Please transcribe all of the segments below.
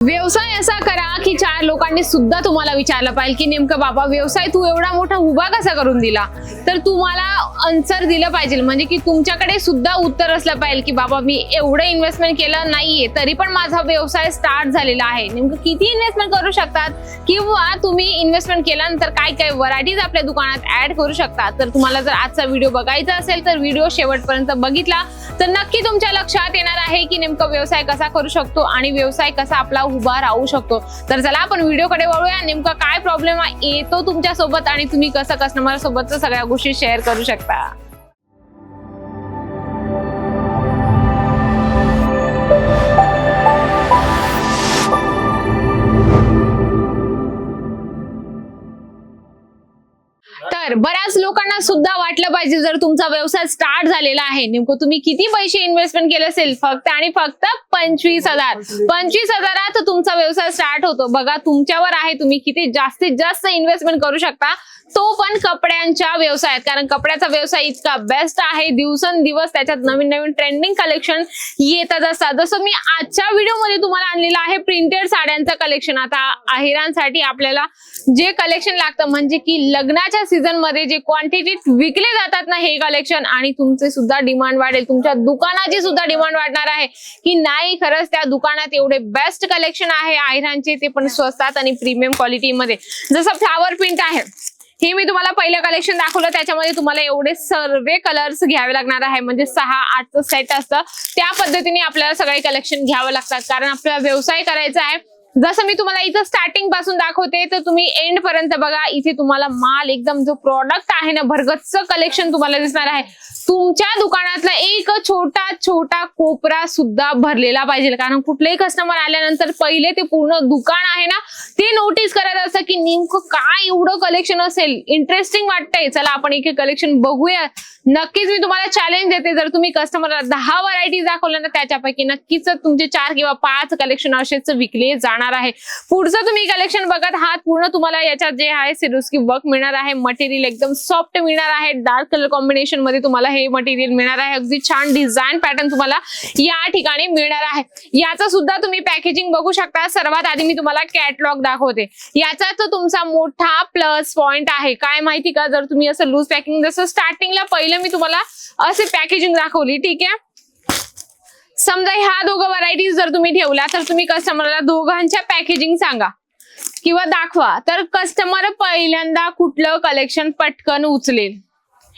व्यवसाय असा करणाऱ्या लोकांनी सुद्धा तुम्हाला विचारलं पाहिजे की नेमकं बाबा व्यवसाय तू एवढा मोठा उभा कसा करून दिला? तर तुम्हाला आन्सर दिलं पाहिजे. म्हणजे की तुमच्याकडे सुद्धा उत्तर असलं पाहिजे की बाबा मी एवढं इन्व्हेस्टमेंट केलं नाहीये तरी पण माझा व्यवसाय स्टार्ट झालेला आहे. नेमकं किती इन्व्हेस्टमेंट करू शकतात? किंवा तुम्ही इन्व्हेस्टमेंट केल्यानंतर काय काय व्हरायटीज आपल्या दुकानात ऍड करू शकता तर तुम्हाला जर आजचा व्हिडिओ बघायचा असेल तर व्हिडिओ शेवटपर्यंत बघितला. तर नक्की तुमच्या लक्षात येणार आहे की नेमकं व्यवसाय कसा करू शकतो आणि व्यवसाय कसा आपला उभा राहू शकतो. तर चला आपण व्हिडिओकडे वळूया. नेमका काय प्रॉब्लेम येतो तुमच्यासोबत आणि तुम्ही कसं कस्टमर सोबत सगळ्या गोष्टी शेअर करू शकता. सुद्धा वाटलं पाहिजे जर तुमचा व्यवसाय स्टार्ट झालेला आहे. नेमकं तुम्ही किती पैसे इन्व्हेस्टमेंट केले असेल? फक्त आणि फक्त पंचवीस हजार. पंचवीस हजारात तुमचा व्यवसाय स्टार्ट होतो. बघा तुमच्यावर आहे तुम्ही किती जास्तीत जास्त इन्व्हेस्टमेंट करू शकता. तो पण कपड्यांच्या व्यवसायात. कारण कपड्याचा व्यवसाय इतका बेस्ट आहे. दिवसेंदिवस त्याच्यात नवीन नवीन ट्रेंडिंग कलेक्शन येतच असतात. जसं मी आजच्या व्हिडिओमध्ये तुम्हाला आणलेलं आहे प्रिंटेड साड्यांचं कलेक्शन आता अहिरांसाठी आपल्याला जे कलेक्शन लागतं म्हणजे की लग्नाच्या सीझनमध्ये जे विकले जातात ना हे कलेक्शन आणि तुमचे सुद्धा डिमांड वाढेल. तुमच्या दुकानाची सुद्धा डिमांड वाढणार आहे. की नाही खरंच त्या दुकानात एवढे बेस्ट कलेक्शन आहे आयरांचे ते पण स्वस्तात आणि प्रीमियम क्वालिटीमध्ये जसं फ्लावर प्रिंट आहे. हे मी तुम्हाला पहिलं कलेक्शन दाखवलं. त्याच्यामध्ये तुम्हाला एवढे सर्व कलर्स घ्यावे लागणार आहे. म्हणजे सहा आठचं सेट असतं. त्या पद्धतीने आपल्याला सगळे कलेक्शन घ्यावं लागतात. कारण आपल्याला व्यवसाय करायचा आहे. जसं मी तुम्हाला इथं स्टार्टिंगपासून दाखवते तर तुम्ही एंड पर्यंत बघा इथे तुम्हाला माल एकदम जो प्रॉडक्ट आहे ना भरगच्च कलेक्शन तुम्हाला दिसणार आहे. तुमच्या दुकानातला एक छोटा छोटा कोपरा सुद्धा भरलेला पाहिजे. कारण कुठलेही कस्टमर आल्यानंतर पहिले ते पूर्ण दुकान आहे ना ते नोटीस करत असतं की नेमकं काय एवढं कलेक्शन असेल. इंटरेस्टिंग वाटतंय. चला आपण एक कलेक्शन बघूया. नक्कीच मी तुम्हाला चॅलेंज देते. जर तुम्ही कस्टमरला दहा व्हरायटी दाखवल्या ना त्याच्यापैकी नक्कीच तुमचे चार किंवा पाच कलेक्शन असेच विकले जाणार आहे. पुढचं तुम्ही कलेक्शन बघत आहात. पूर्ण तुम्हाला याच्यात जे आहे सिरुस्की वर्क मिळणार आहे. मटेरियल एकदम सॉफ्ट मिळणार आहे. डार्क कलर कॉम्बिनेशनमध्ये तुम्हाला हे मटेरियल मिळणार आहे. अगदी छान डिझाईन पॅटर्न तुम्हाला या ठिकाणी मिळणार आहे. याचं सुद्धा तुम्ही पॅकेजिंग बघू शकता. सर्वात आधी मी तुम्हाला कॅटलॉग दाखवते. याचा तो तुमचा मोठा प्लस पॉइंट आहे. काय माहिती का? जर तुम्ही असं लूज पॅकिंग जसं स्टार्टिंगला पहिलं मी तुम्हाला असे पॅकेजिंग दाखवली ठीक आहे? समजा ह्या दोघं व्हरायटीज जर तुम्ही ठेवल्या तर तुम्ही कस्टमरला दोघांच्या पॅकेजिंग सांगा. किंवा दाखवा. तर कस्टमर पहिल्यांदा कुठलं कलेक्शन पटकन उचलेल.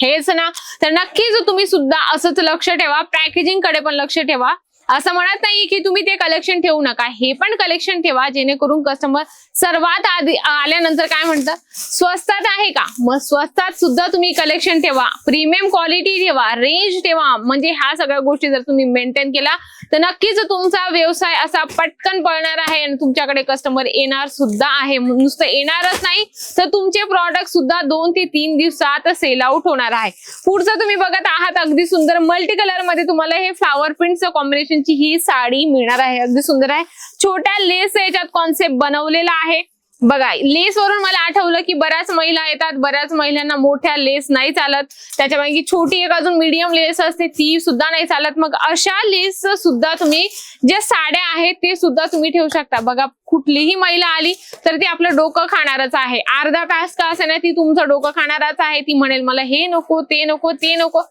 हेच ना. तर नक्कीच तुम्ही सुद्धा असंच लक्ष ठेवा पॅकेजिंगकडे पण लक्ष ठेवा. असं म्हणत नाही की तुम्ही ते कलेक्शन ठेवू नका. हे पण कलेक्शन ठेवा जेणेकरून कस्टमर सर्वात आधी आल्यानंतर काय म्हणतात स्वस्तात आहे का? मग स्वस्तात सुद्धा तुम्ही कलेक्शन ठेवा. प्रीमियम क्वालिटी ठेवा रेंज ठेवा. म्हणजे ह्या सगळ्या गोष्टी जर तुम्ही मेंटेन केला तर नक्कीच तुमचा व्यवसाय असा पटकन पळणार आहे आणि तुमच्याकडे कस्टमर येणार सुद्धा आहे. नुसतं येणारच नाही तर तुमचे प्रॉडक्ट सुद्धा दोन ते तीन दिवसात सेल आउट होणार आहे. पुढचं तुम्ही बघत आहात अगदी सुंदर मल्टी कलरमध्ये तुम्हाला हे फ्लावर प्रिंटचं कॉम्बिनेशन कॉम्बिनेशनची ही साडी मिळणार आहे. अगदी सुंदर आहे. छोट्या लेस याच्यात कॉन्सेप्ट बनवलेला आहे. बघा लेस वरून मला आठवलं की बऱ्याच महिला येतात बऱ्याच महिलांना मोठ्या लेस नाही चालत. त्याच्यापैकी छोटी एक अजून मीडियम लेस असते ती सुद्धा नाही चालत. मग अशा लेस सुद्धा तुम्ही ज्या साड्या आहेत ते सुद्धा तुम्ही ठेवू शकता. बघा कुठलीही महिला आली तर ती आपलं डोकं खाणारच आहे. अर्धा तास का असे ना ती तुमचं डोकं खाणारच आहे. ती म्हणेल मला हे नको ते नको ते नको.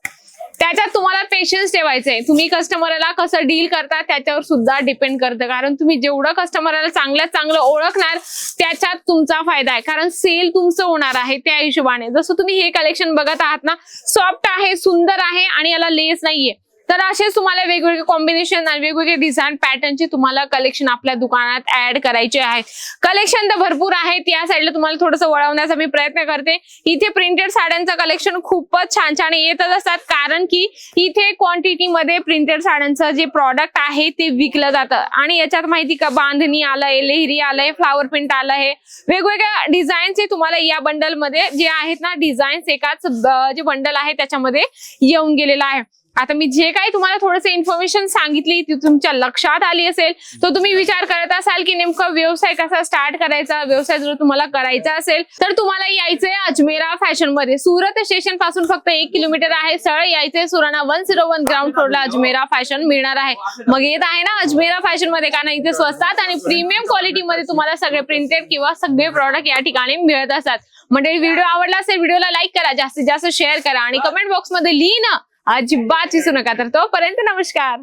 त्याच्यात तुम्हाला पेशन्स ठेवायचे तुम्ही कस्टमरला कसं डील करता त्याच्यावर सुद्धा डिपेंड करतं. कारण तुम्ही जेवढं कस्टमरला चांगल्यात चांगलं ओळखणार त्याच्यात तुमचा फायदा आहे. कारण सेल तुमचं होणार आहे त्या हिशोबाने. जसं तुम्ही हे कलेक्शन बघत आहात ना सॉफ्ट आहे सुंदर आहे आणि याला लेस नाहीये. तर असेच तुम्हाला वेगवेगळे कॉम्बिनेशन आणि वेगवेगळे डिझाईन पॅटर्नचे तुम्हाला कलेक्शन आपल्या दुकानात ऍड करायचे आहे कलेक्शन तर भरपूर आहेत. या साईडला तुम्हाला थोडंसं वळवण्याचा मी प्रयत्न करते. इथे प्रिंटेड साड्यांचं कलेक्शन खूपच छान छान येतच असतात. कारण की इथे क्वांटिटीमध्ये प्रिंटेड साड्यांचं जे प्रॉडक्ट आहे ते विकलं जातं. आणि याच्यात माहिती का? बांधणी आलंय लेहरी आलंय फ्लावर प्रिंट आलंय. वेगवेगळ्या डिझाईनचे तुम्हाला या बंडलमध्ये जे आहेत ना डिझाईन्स एकाच जे बंडल आहे त्याच्यामध्ये येऊन गेलेलं आहे. आता मी जे काही तुम्हाला थोडंसं इन्फॉर्मेशन सांगितली ती तुमच्या लक्षात आली असेल तर तुम्ही विचार करत असाल की नेमकं व्यवसाय कसा स्टार्ट करायचा? व्यवसाय जर तुम्हाला करायचा असेल तर तुम्हाला यायचंय अजमेरा फॅशनमध्ये. सुरत स्टेशनपासून फक्त एक किलोमीटर आहे सरळ यायचंय Surana one zero one ground फ्लोअरला अजमेरा फॅशन मिळणार आहे. मग येत आहे ना अजमेरा फॅशनमध्ये कारण इथे स्वस्तात आणि प्रीमियम क्वालिटी मध्ये तुम्हाला सगळे प्रिंटेड किंवा सगळे प्रॉडक्ट या ठिकाणी मिळत असतात. म्हणजे व्हिडिओ आवडला असेल व्हिडिओला लाईक करा. जास्तीत जास्त शेअर करा आणि कमेंट बॉक्समध्ये लिहिणं. अजिबात विसरू नका. तर तोपर्यंत नमस्कार.